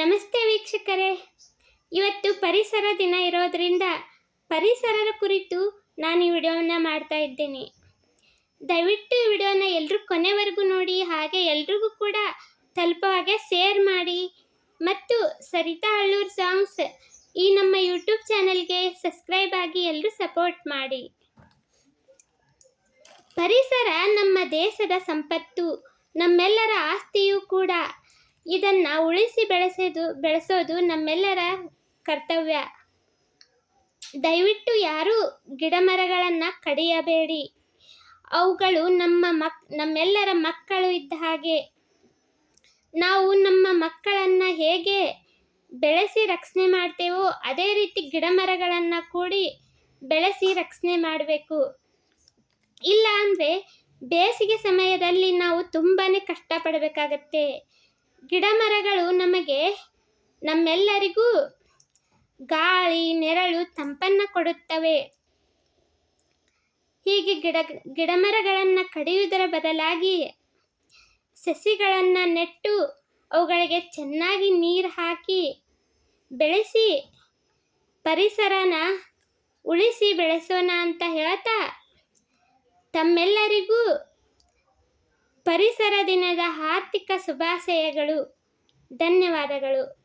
ನಮಸ್ತೆ ವೀಕ್ಷಕರೇ. ಇವತ್ತು ಪರಿಸರ ದಿನ ಇರೋದರಿಂದ ಪರಿಸರದ ಕುರಿತು ನಾನು ಈ ವಿಡಿಯೋನ ಮಾಡ್ತಾ ಇದ್ದೇನೆ. ದಯವಿಟ್ಟು ಈ ವಿಡಿಯೋನ ಎಲ್ಲರೂ ಕೊನೆವರೆಗೂ ನೋಡಿ, ಹಾಗೆ ಎಲ್ರಿಗೂ ಕೂಡ ತಲುಪೋ ಹಾಗೆ ಶೇರ್ ಮಾಡಿ. ಮತ್ತು ಸರಿತಾ ಅಳ್ಳೂರ್ ಸಾಂಗ್ಸ್ ಈ ನಮ್ಮ ಯೂಟ್ಯೂಬ್ ಚಾನಲ್ಗೆ ಸಬ್ಸ್ಕ್ರೈಬ್ ಆಗಿ ಎಲ್ಲರೂ ಸಪೋರ್ಟ್ ಮಾಡಿ. ಪರಿಸರ ನಮ್ಮ ದೇಶದ ಸಂಪತ್ತು, ನಮ್ಮೆಲ್ಲರ ಆಸ್ತಿಯೂ ಕೂಡ ಇದನ್ನು ಉಳಿಸಿ ಬೆಳೆಸೋದು ಬೆಳೆಸೋದು ನಮ್ಮೆಲ್ಲರ ಕರ್ತವ್ಯ. ದಯವಿಟ್ಟು ಯಾರೂ ಗಿಡ ಮರಗಳನ್ನು ಕಡಿಯಬೇಡಿ. ಅವುಗಳು ನಮ್ಮ ಮಕ್, ನಮ್ಮೆಲ್ಲರ ಮಕ್ಕಳು ಇದ್ದ ಹಾಗೆ. ನಾವು ನಮ್ಮ ಮಕ್ಕಳನ್ನು ಹೇಗೆ ಬೆಳೆಸಿ ರಕ್ಷಣೆ ಮಾಡ್ತೇವೋ ಅದೇ ರೀತಿ ಗಿಡ ಮರಗಳನ್ನು ಕೂಡಿ ಬೆಳೆಸಿ ರಕ್ಷಣೆ ಮಾಡಬೇಕು. ಇಲ್ಲ ಅಂದರೆ ಬೇಸಿಗೆ ಸಮಯದಲ್ಲಿ ನಾವು ತುಂಬಾ ಕಷ್ಟಪಡಬೇಕಾಗತ್ತೆ. ಗಿಡ ಮರಗಳು ನಮಗೆ ನಮ್ಮೆಲ್ಲರಿಗೂ ಗಾಳಿ, ನೆರಳು, ತಂಪನ್ನು ಕೊಡುತ್ತವೆ. ಹೀಗೆ ಗಿಡ, ಗಿಡಮರಗಳನ್ನು ಕಡಿಯುವುದರ ಬದಲಾಗಿ ಸಸಿಗಳನ್ನು ನೆಟ್ಟು ಅವುಗಳಿಗೆ ಚೆನ್ನಾಗಿ ನೀರು ಹಾಕಿ ಬೆಳೆಸಿ, ಪರಿಸರನ ಉಳಿಸಿ ಬೆಳೆಸೋಣ ಅಂತ ಹೇಳ್ತಾ ತಮ್ಮೆಲ್ಲರಿಗೂ ಪರಿಸರ ದಿನದ ಆರ್ಥಿಕ ಶುಭಾಶಯಗಳು. ಧನ್ಯವಾದಗಳು.